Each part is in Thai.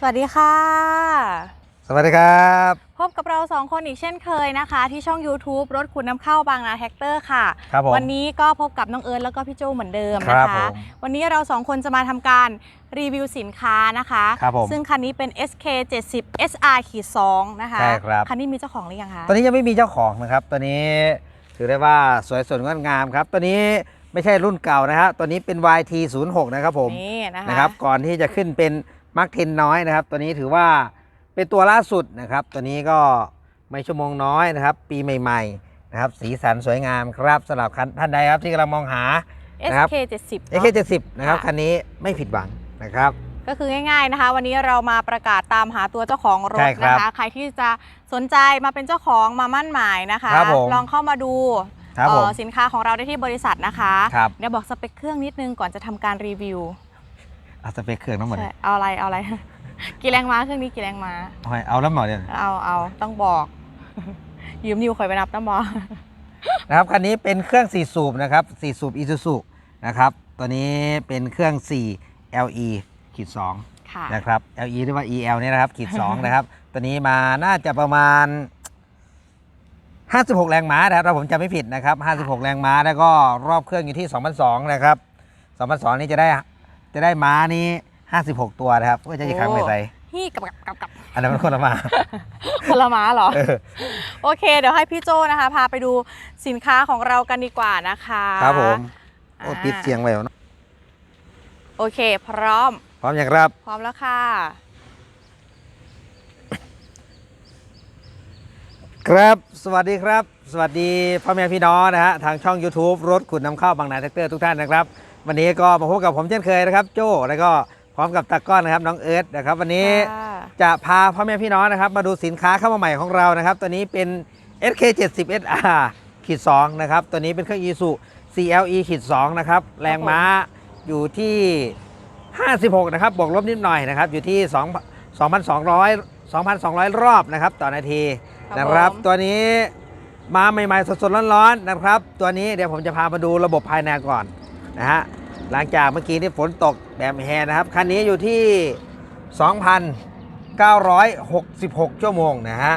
สวัสดีค่ะ สวัสดีครับ พบกับเราสองคนอีกเช่นเคยนะคะ ที่ช่อง YouTube รถขุนน้ำเข้าบางนาแท็กเตอร์ค่ะ ครับผมวันนี้ก็พบกับน้องเอิร์ธแล้วก็พี่โจเหมือนเดิมครันะบคะผมวันนี้เราสองคนจะมาทำการรีวิวสินค้านะคะ ครับผมซึ่งคันนี้เป็น SK 70 SR ขีด2นะคะ ใช่ครับ คันนี้มีเจ้าของหรือยังคะตัวนี้ยังไม่มีเจ้าของนะครับตัวนี้ถือได้ว่าสวยสดงดงามครับตัวนี้ไม่ใช่รุ่นเก่านะครับตัวนี้เป็น YT 0 6 นะครับผมนี่นะคะ นะครับ ก่อนที่จะขึ้นเป็น มาร์คเทนน้อยนะครับ ตัวนี้ถือว่าเป็นตัวล่าสุดนะครับ ตัวนี้ก็ไม่ชั่วโมงน้อยนะครับ ปีใหม่ๆนะครับ สีสันสวยงามครับสำหรับท่านใดครับที่กำลังมองหา นะครับ SK 70เอเนาะเคเจ็ดสิบนะครับค่ะคันนี้ไม่ผิดหวังนะครับ ก็คือง่ายๆนะคะ วันนี้เรามาประกาศตามหาตัวเจ้าของรใช่ถครันะบคะใครที่จะสนใจมาเป็นเจ้าของมามั่นหมายนะคะ ครับผม ลองเข้ามาดูครับเอ่ผมอสินค้าของเราได้ที่บริษัทนะคะ ครับ เดี๋ยวบอกสเปคเครื่องนิดนึงก่อนจะทำการรีวิว เอาสเปคเครื่องทั้งหมดเลใช่ยเอาอะไรเอาอะไร กี่แรงม้าเครื่องนี้กี่แรงม้า เอาให้เอาแล้วหน่อยเดียวเอาเอาต้องบอก ยืมนิวคอยไปนับต้องบอกนะครับคันนี้เป็นเครื่อง4สูบนะครับ4สูบ Isuzu นะครับตัวนี้เป็นเครื่อง 4 LE ขีด2 ค่ะ นะครับ LE หรือว่า EL เนี่ยนะครับขีด 2 นะครับ ตัวนี้มาน่าจะประมาณ 56 แรงม้านะครับถ้าผมจำไม่ผิดนะครับ 56 แรงม้าแล้วก็รอบเครื่องอยู่ที่2,200นะครับ2,200นี่จะได้ จะได้ม้านี้ 56 ตัวนะครับก็จะอีกครั้งไม่ใส่ฮี่กับกับกับกับอันนั้นมันคนละม้าคนละม้าเหรอเออโอเค เดี๋ยวให้พี่โจนะคะ พาไปดูสินค้าของเรากันดีกว่านะคะ ครับผมโอ้อ่าติดเสียงไว้แล้วเนอะโอเค พร้อม พร้อมอย่างครับ พร้อมแล้วค่ะ ครับสวัสดีครับ สวัสดีพ่อแม่พี่น้องนะฮะทางช่อง YouTube รถขุดนำเข้าบางนาแท็กเตอร์ทุกท่านนะครับ วันนี้ก็มาพบกับผมเช่นเคยนะครับ โจ้แล้วก็พร้อมกับตากล้อนนะครับน้องเอิร์ธนะครับ วันนี้ค่ะจะพาพ่อแม่พี่น้องนะครับ มาดูสินค้าเข้ามาใหม่ของเรานะครับ ตัวนี้เป็น SK70 SR ขีด2นะครับ ตัวนี้เป็นเครื่อง Isuzu CLE ขีด2นะครับ แรงม้าอยู่ที่ 56 นะครับ บวกลบนิดหน่อยนะครับ อยู่ที่ 2 2,200 2,200 รอบนะครับ ต่อนาทีครับนะครับผมตัวนี้มาใหม่ๆสดๆร้อนๆนะครับ ตัวนี้เดี๋ยวผมจะพามาดูระบบภายในก่อนนะฮะ หลังจากเมื่อกี้ที่ฝนตกแบบแฮนะครับ คันนี้อยู่ที่ 2,966 ชั่วโมงนะฮะ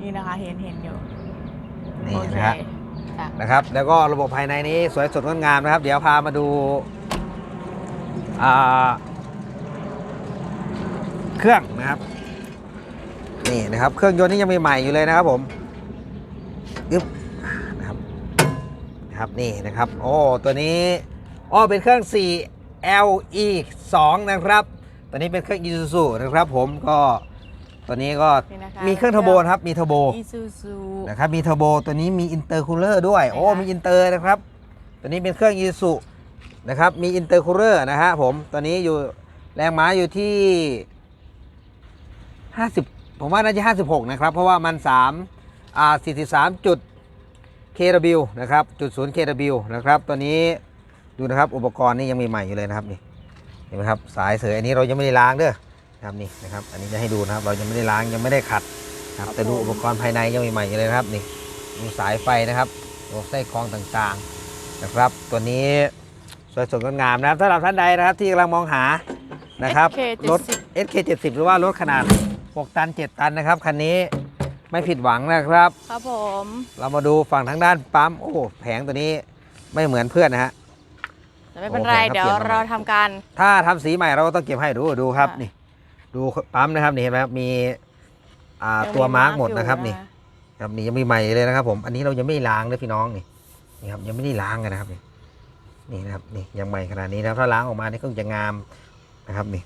นี่นะคะเห็นเห็นอยู่นี่โอเคนะฮะค่ะนะครับ แล้วก็ระบบภายในนี้สวยสดงดงามนะครับ เดี๋ยวพามาดูอ่าเครื่องนะครับนี่นะครับ เครื่องยนต์นี่ยังใหม่ๆอยู่เลยนะครับผมยึบนะครับนะครับนี่นะครับ โอ้ตัวนี้ อ้อเป็นเครื่อง 4 LE 2 นะครับตัวนี้เป็นเครื่อง Isuzu นะครับผมก็ตัวนี้ก็นี่นะคะมีเครื่องเทอร์โบนะครับ มีเทอร์โบ อีซูซู นะครับมีเทอร์โบตัวนี้มีอินเตอร์คูลเลอร์ด้วย โอ้ไหนคะ มีอินเตอร์นะครับ ตัวนี้เป็นเครื่องยีสุนะครับ มีอินเตอร์คูลเลอร์นะฮะผม ตัวนี้อยู่แรงม้าอยู่ที่ 50 ผมว่าน่าจะ 56 นะครับ เพราะว่ามัน3อ่า43จุด kW นะครับจุด0 kW นะครับ ตัวนี้ ดูนะครับอุปกรณ์นี่ยังมีใหม่อยู่เลยนะครับนี่เห็นไหมครับสายเสยอันนี้เรายังไม่ได้ล้างเด้อนะครับนี่นะครับ อันนี้จะให้ดูนะครับ เรายังไม่ได้ล้างยังไม่ได้ขัดครับแต่ดูอุปกรณ์ภายในยังใหม่ๆอยู่เลยนะครับนี่ดูสายไฟนะครับดูไส้กรองต่างๆนะครับ ตัวนี้สวยสดงดงามนะครับสำหรับท่านใดนะครับที่กำลังมองหานะครับ SK70 รถ SK70 หรือว่ารถขนาด 6 ตัน 7 ตันนะครับคันนี้ไม่ผิดหวังนะครับ ครับผม เรามาดูฝั่งทางด้านปั๊มโอ้แผงตัวนี้ไม่เหมือนเพื่อนนะฮะแต่ ไม่เป็นไรโอเคครับเดี๋ยวเปลี่ยนมาเราทำการ ถ้าทำสีใหม่เราก็ต้องเก็บให้ดูดูครับค่ะ นี่ ดูปั๊มนะครับนี่เห็นไหมครับมีอ่ายังตัวมาร์กอยู่หมดนะครับ นี่ครับนี่ยังไม่ใหม่เลยนะครับ ผม อันนี้เรายังไม่ได้ล้างเลยพี่น้องนี่นี่ครับยังไม่ได้ล้างกันนะครับนี่นี่นะครับนี่ยังใหม่ขนาดนี้นะครับถ้าล้างออกมานี่คงจะงามนะครับนี่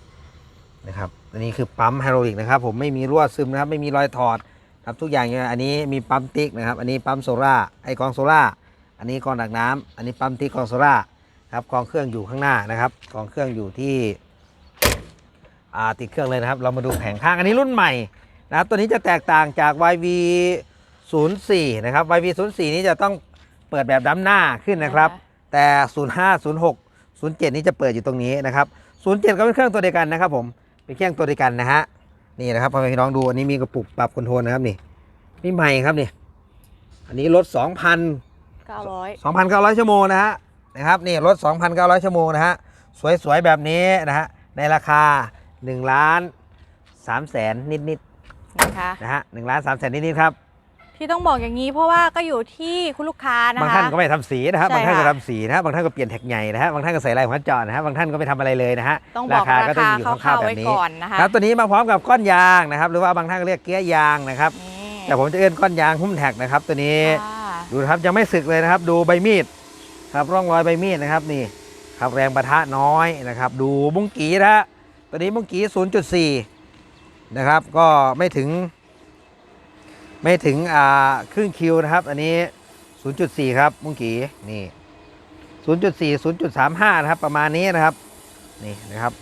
นะครับอันนี้คือปั๊มไฮดรอลิกนะครับ ผมไม่มีรั่วซึมนะครับ ไม่มีรอยถอดครับทุกอย่างเนี่ยอันนี้มีปั๊มติ๊กนะครับ อันนี้ปั๊มโซล่าไอกองโซล่าอันนี้กองดักน้ำอันนี้ปั๊มติ๊กกองโซล่า ครับกองเครื่องอยู่ข้างหน้านะครับกองเครื่องอยู่ที่อ่าติดเครื่องเลยนะครับ เรามาดูแผงข้างอันนี้รุ่นใหม่นะครับตัวนี้จะแตกต่างจาก YV 04นะครับ YV 04นี้จะต้องเปิดแบบด้านหน้าขึ้นนะครับ แต่ 05 06 07 นี้จะเปิดอยู่ตรงนี้นะครับ 07 ก็เป็นเครื่องตัวเดียวกันนะครับ ผมเป็นเครื่องตัวเดียวกันนะฮะนี่นะครับพ่อแม่พี่น้องดูอันนี้มีกระปุกปรับคอนโทรลนะครับนี่นี่ใหม่ครับนี่อันนี้รถ2,000 900 2,900 ชั่วโมงนะฮะ นะครับนี่รถ 2,900 ชั่วโมงนะฮะสวยๆ แบบนี้นะฮะในราคา1ล้านสามแสนนิดนะคะๆนะฮะหนึ่งล้านสามแสนนิดๆครับที่ต้องบอกอย่างนี้เพราะว่าก็อยู่ที่คุณลูกค้านะคะบางท่านก็ไม่ทำสีนะฮะใช่บางท่านก็ค่ะทำสีนะฮะบางท่านก็เปลี่ยนแท็กใหญ่นะฮะบางท่านก็ใส่ลายหัวเจาะนะฮะบางท่านก็ไม่ทำอะไรเลยนะฮะต้องบอกราก็จะคาอยู่คคร่าร่าววๆๆแบไว้บนี้ก่อนนะคะ ครับตัวนี้มาพร้อมกับก้อนยางนะครับหรือว่าบางท่านก็เรียกเกียร์ยางนะครับนี่แต่ผมจะเอื้อนก้อนยางหุ้มแท็กนะครับตัวนี้ ค่ะดูนะครับยังไม่สึกเลยนะครับ ดูใบมีด ครับร่องรอยใบมีดนะครับนี่ครับแรงประทะน้อยนะครับ ดูบุ้งกีนะฮะตัวนี้บุ้งกี0.4 นะครับ ก็ไม่ถึง ไม่ถึงอ่าครึ่งคิวนะครับ อันนี้ 0.4 ครับบุ้งกีนี่ 0.4 0.35 นะครับ ประมาณนี้นะครับนี่นะครับ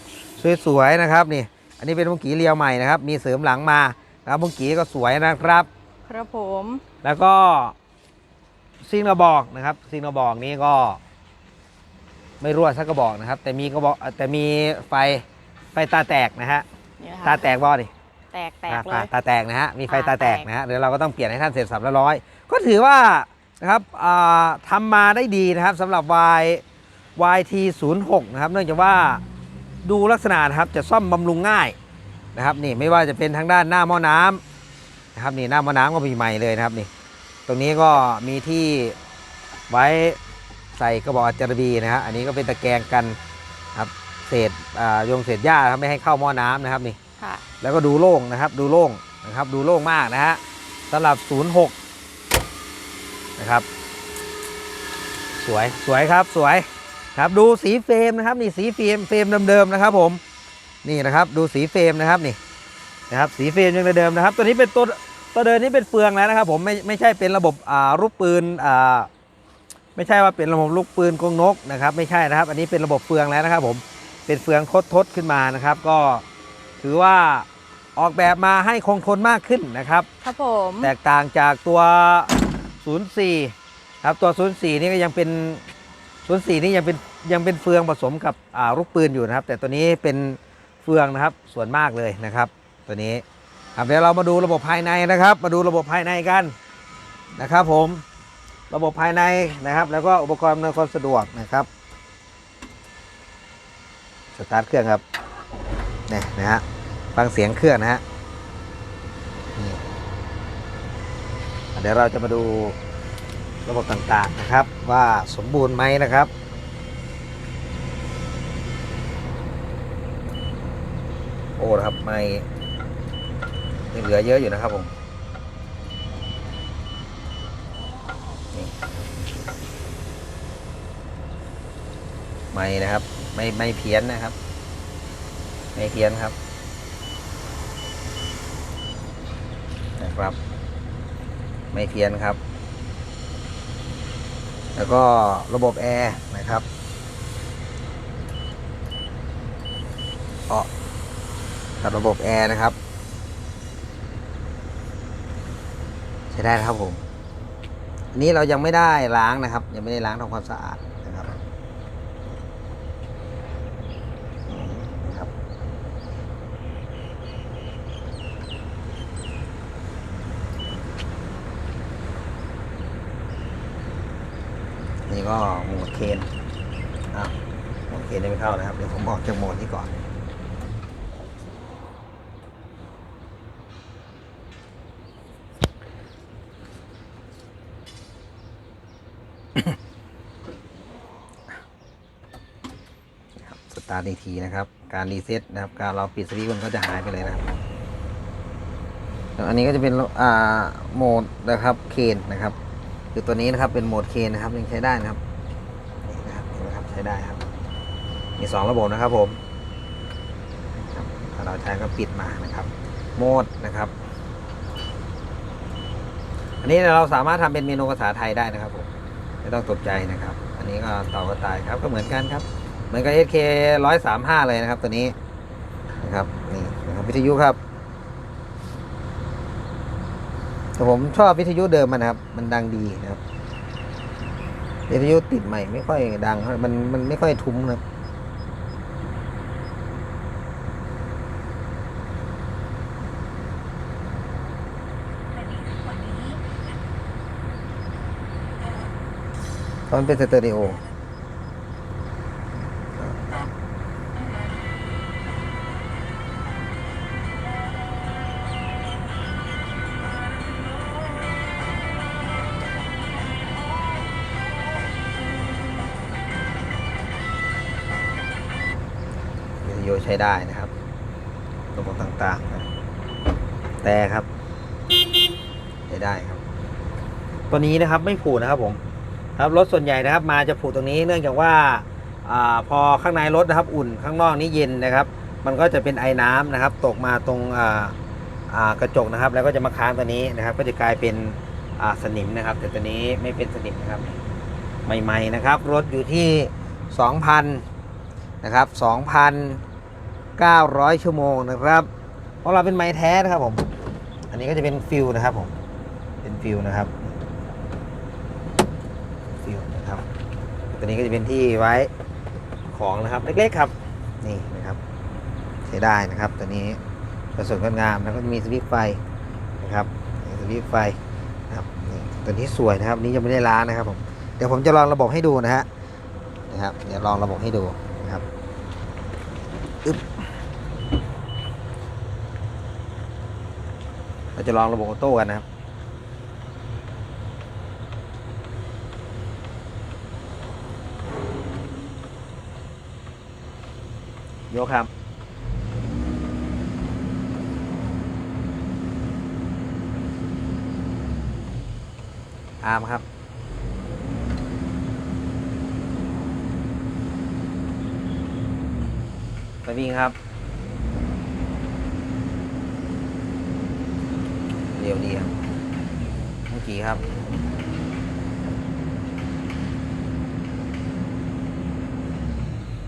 สวยๆนะครับนี่ อันนี้เป็นบุ้งกีเรียวใหม่นะครับ มีเสริมหลังมานะครับบุ้งกีก็สวยนะครับ ครับผม แล้วก็ ซิงกระบอกนะครับซิงกระบอกนี้ก็ ไม่รั่วสักกระบอกนะครับ แต่มีกระบอกแต่มีไฟไฟตาแตกนะฮะนี่นะคะตาแตกบอดิแตกแตกอ่าเลยตาแตกนะฮะมีไฟตาตาแตแตกก นะฮะเดี๋ยวเราก็ต้องเปลี่ยนให้ท่านเสร็จสับแล้วร้อย ก็ถือว่านะครับอ่าทำมาได้ดีนะครับสำหรับ Y YT 0 6 นะครับเนื่องจากว่าดูลักษณะนะครับจะซ่อมบำรุงง่ายนะครับนี่ไม่ว่าจะเป็นทางด้านหน้าหม้อน้ำนะครับนี่หน้าหม้อน้ำก็มีใหม่เลยนะครับนี่ต รงนี้ก็มีที่ไว้ใส่กระบอกอัจจารบีนะฮะอันนี้ก็เป็นตะแกรงกันครับเศษอ่าโยงเศษหญ้าครับไม่ให้เข้าหม้อน้ำนะครับนี่ค่ะแล้วก็ดูโล่งนะครับ ดูโล่งนะครับ ดูโล่งมากนะฮะสำหรับ 06 นะครับ สวยสวยครับสวยครับดูสีเฟรมนะครับนี่สีเฟรมเฟรมเดิมๆนะครับ ผมนี่นะครับ ดูสีเฟรมนะครับนี่นะครับ สีเฟรมยังเดิมๆนะครับ ตัวนี้เป็นตัว ตัวเดินนี้เป็นเฟืองแล้วนะครับผมไม่ไม่ใช่เป็นระบบอ่าลูกปืนอ่าไม่ใช่ว่าเป็นระบบลูกปืนกรงนกนะครับไม่ใช่นะครับ อันนี้เป็นระบบเฟืองแล้วนะครับผมเป็นเฟืองทดทดขึ้นมานะครับ ก็ถือว่าออกแบบมาให้คงทนมากขึ้นนะครับครับผมแตกต่างจากตัว 04 ครับตัว 04 นี่ก็ยังเป็น 04 นี่ยังเป็นยังเป็นเฟืองผสมกับอ่าลูกปืนอยู่นะครับ แต่ตัวนี้เป็นเฟืองนะครับส่วนมากเลยนะครับ ตัวนี้ ครับเดี๋ยวเรามาดูระบบภายในนะครับ มาดูระบบภายในกันนะครับ ผมระบบภายในนะครับ แล้วก็อุปกรณ์อำนวยความสะดวกนะครับสตาร์ทเครื่องครับนี่นะฮะฟังเสียงเครื่องนะฮะเดี๋ยวเราจะมาดูระบบต่างๆนะครับ ว่าสมบูรณ์ไหมนะครับโอ้ครับไม่ ยังเหลือเยอะอยู่นะครับผมไม่นะครับ ไม่ไม่เพี้ยนนะครับ ไม่เพี้ยนครับ นะครับ ไม่เพี้ยนครับ แล้วก็ระบบแอร์นะครับเออกับระบบแอร์นะครับ ใช้ได้นะครับผม อันนี้เรายังไม่ได้ล้างนะครับ ยังไม่ได้ล้างทำความสะอาดนะครับนะครับนี่ก็หมดเคนอ้าวหมดเคนยังไม่เข้านะครับ เดี๋ยวผมออกจากหมดนี้ก่อน ตาร์ทอีกทีนะครับ การรีเซ็ตนะครับ การเราปิดสวิตช์มันก็จะหายไปเลยนะครับอันนี้ก็จะเป็นอ่าโหมดนะครับเคนนะครับ คือตัวนี้นะครับเป็นโหมดเคนนะครับยังใช้ได้นะครับนี่นะครับเห็นไหมครับใช้ได้ครับ มีสองระบบนะครับผมถ้าเราใช้ก็ปิดมานะครับ โหมดนะครับ อันนี้เราสามารถทำเป็นเมนูภาษาไทยได้นะครับผมไม่ต้องตกใจนะครับ อันนี้ก็ต่อกระต่ายครับก็เหมือนกันครับ เหมือนกับ SK ร้อยสามห้าเลยนะครับ ตัวนี้นะครับนี่นะครับวิทยุครับแต่ผมชอบวิทยุเดิมมันนะครับ มันดังดีนะครับ วิทยุติดใหม่ไม่ค่อยดังเท่าไหร่มันมันไม่ค่อยทุ้มนะครับตอนเป็นสเตอริโอ ได้นะครับระบบต่างๆนะแต่ครับใช้ได้ครับ ตัวนี้นะครับไม่ผูนะครับผมครับรถส่วนใหญ่นะครับ มาจะผูตรงนี้เนื่องจากว่าอพอข้างในรถนะครับ อุ่นข้างนอกนี้เย็นนะครับ มันก็จะเป็นไอ้น้ำนะครับ ตกมาตรงกระจกนะครับ แล้วก็จะมาค้างตัวนี้นะครับ ก็จะกลายเป็นสนิมนะครับ แต่ตัวนี้ไม่เป็นสนิมนะครับใหม่ๆนะครับ รถอยู่ที่ 2,000 นะครับ 900 ชั่วโมงนะครับเพราะเราเป็นไม้แท้นะครับผม อันนี้ก็จะเป็นฟิลนะครับผม เป็นฟิลนะครับ ฟิลนะครับ ตัวนี้ก็จะเป็นที่ไว้ของนะครับเล็กๆครับ นี่นะครับใช้ได้นะครับตัวนี้ประสบการงามแล้วก็มีสวิตไฟนะครับสวิตไฟนะครับนี่ตัวนี้สวยนะครับนี้ยังไม่ได้ล้างนะครับผม เดี๋ยวผมจะลองระบบให้ดูนะฮะนะครับ เดี๋ยวลองระบบให้ดูนะครับอึ๊บเรา จะลองระบบออโต้กันนะครับ โยกครับอาร์มครับไปวิ่งครับ เร็วดีครับเมื่อกี้ครับ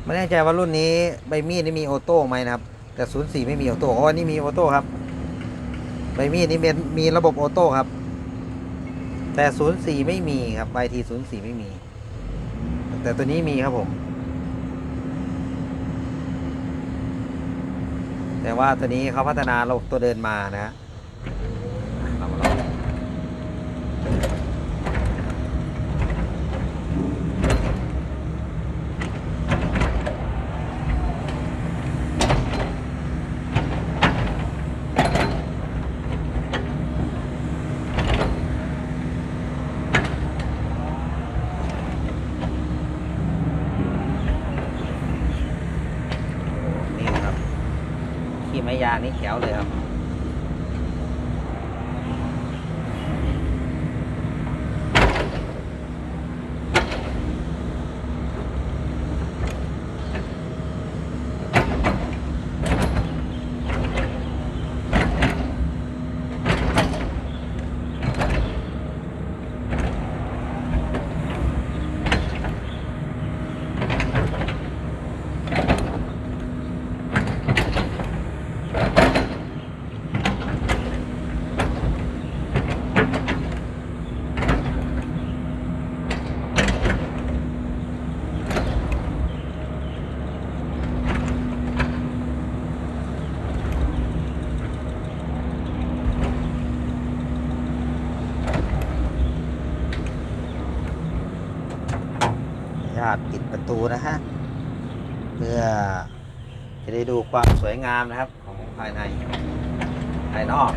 ไม่แน่ใจว่ารุ่นนี้ใบมีดนี่มีออโต้ไหมนะครับ แต่ศูนย์สี่ไม่มีออโต้เพราะว่านี่มีออโต้ครับ ใบมีดนี่เป็นมีระบบออโต้ครับ แต่ศูนย์สี่ไม่มีครับใบทีศูนย์สี่ไม่มี แต่ตัวนี้มีครับผม แต่ว่าตัวนี้เขาพัฒนาระบบตัวเดินมานะฮะเรามาลองนี่ครับ ขี่ไม้ยางนี่แข็วเลยครับาพตปิดประตูนะฮะเพื่อจะได้ดูความสวยงามนะครับของภายในภายนอก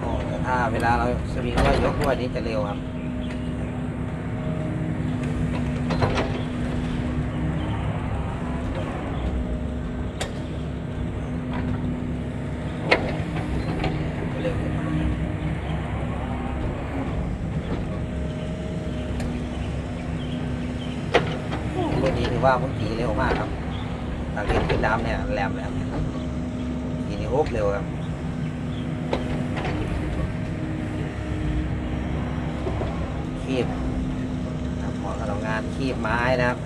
โอ้แต่ถ้าเว ลาเราสวิงด้วยยกด้วยนี้จะเร็วครับรุ่นนี้ถือว่าเมื่อกี้เร็วมากครับตากเรียนขึ้นน้ำเนี่ยแหลมแหลมเนี่ยทีนี้โอ๊บเร็วครับ คีบนะครับเหมาะกับโรงงานคีบไม้นะครับ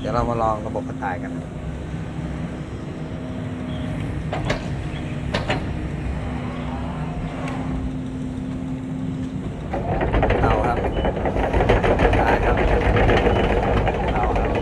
เดี๋ยวเรามาลองระบบกระต่ายกัน เอาครับได้ครับเอาครับ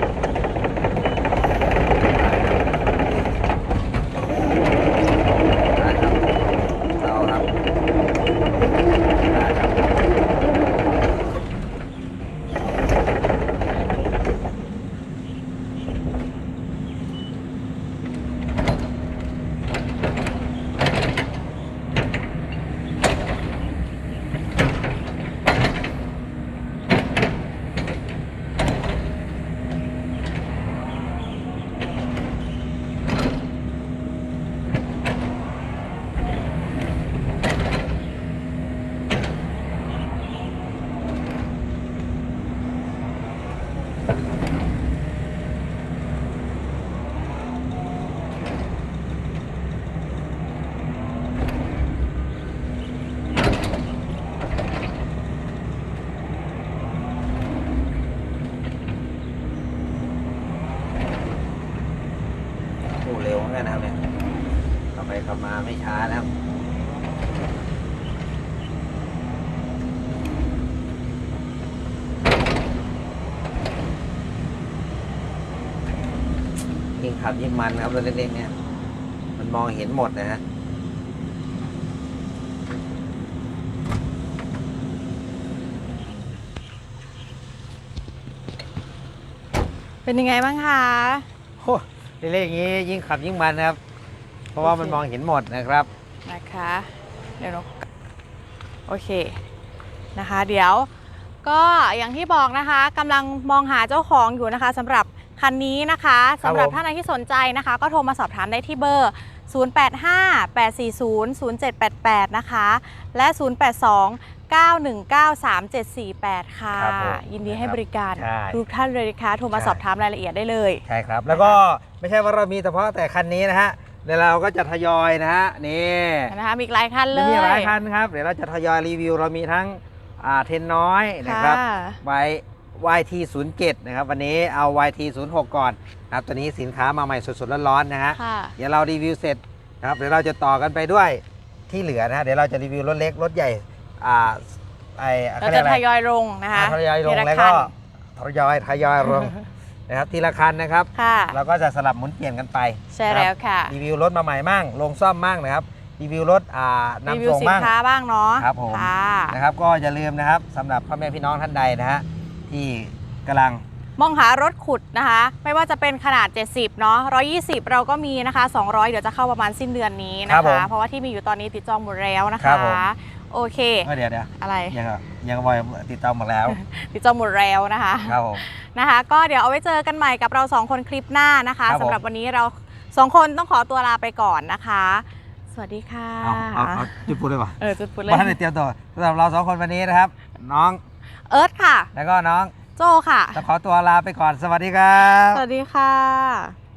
เหมือนกันนะครับเนี่ยเข้าไปเข้ามาไม่ช้านะครับยิ่งขับยิ่งมันนะครับรถเล็กๆเนี่ย มันมองเห็นหมดนะฮะเป็นยังไงบ้างคะโอ้ เล็กๆอย่างนี้ยิ่งขับยิ่งมันนะครับ เพราะว่ามันมองเห็นหมดนะครับนะคะเดี๋ยวหนูโอเคนะคะ เดี๋ยวก็อย่างที่บอกนะคะกำลังมองหาเจ้าของอยู่นะคะสำหรับคันนี้นะคะสำหรับผมท่านใดที่สนใจนะคะ ก็โทรมาสอบถามได้ที่เบอร์ 0858400788 นะคะ และ 082 9193748 ค่ะ ครับผมยินดีให้บริการใช่ทุกท่านเลยนะคะโทรมาใช่ สอบถามรายละเอียดได้เลย ใช่ครับ แล้วก็ไม่ใช่ว่าเรามีเฉพาะแต่คันนี้นะฮะเดี๋ยวเราก็จะทยอยนะฮะนี่นะคะมีอีกหลายคันเลยมีหลายคันครับเดี๋ยวเราจะทยอยรีวิวเรามีทั้งอ่าเทนน้อยนะครับค่ะ Y YT 0 7 นะครับวันนี้เอา YT 0 6 ก่อนนะครับตัวนี้สินค้ามาใหม่สดๆร้อนๆนะฮะค่ะ เดี๋ยวเรารีวิวเสร็จนะครับเดี๋ยวเราจะต่อกันไปด้วยที่เหลือนะฮะเดี๋ยวเราจะรีวิวรถเล็กรถใหญ่อ่าไอเราเขาเรียจะกอะไรทยอยลงนะคะอ่าทยอยลงทีะแล้วคัก็นทยอยทยอยลงนะครับทีละคันนะครับ ค่ะ เราก็จะสลับหมุนเปลี่ยนกันไปใช่นะแล้ควรับค่ะ รีวิวรถมาใหม่มั่งลงซ่อมมั่งนะครับรีวิวรถอ่ารีนำวิวส่งสินมั่ง ค้าบ้างเนาะครับผม ค่ะ นะครับก็อย่าลืมนะครับสำหรับพ่อแม่พี่น้องท่านใดนะฮะ ที่กำลังมองหารถขุดนะคะ ไม่ว่าจะเป็นขนาด 70 เนาะ120 เราก็มีนะคะ 200 เดี๋ยวจะเข้าประมาณสิ้นเดือนนี้ครันะบผมคะเพราะว่าที่มีอยู่ตอนนี้ติดจองหมดแล้วนะครัคะ บผม โอเคเอ้ยเดี๋ยวเดี๋ยวอะไร ยังยังบอยติดต่อหมดแล้ว ติดจองหมดแล้วนะคะ ครับผม นะคะ ก็เดี๋ยวเอาไว้เจอกันใหม่กับเราสองคนคลิปหน้านะคะครับผม สำหรับวันนี้เราสองคนต้องขอตัวลาไปก่อนนะคะ สวัสดีค่ะ เอาเอาเอาจุดพูดเลยป่ะเออจุดพูดเลยบ้านในเตรียมตัวสำหรับเราสองคนวันนี้นะครับ น้อง เอิร์ธค่ะ แล้วก็น้องโจค่ะต้องขอตัวลาไปก่อนสวัสดีครับ สวัสดีค่ะ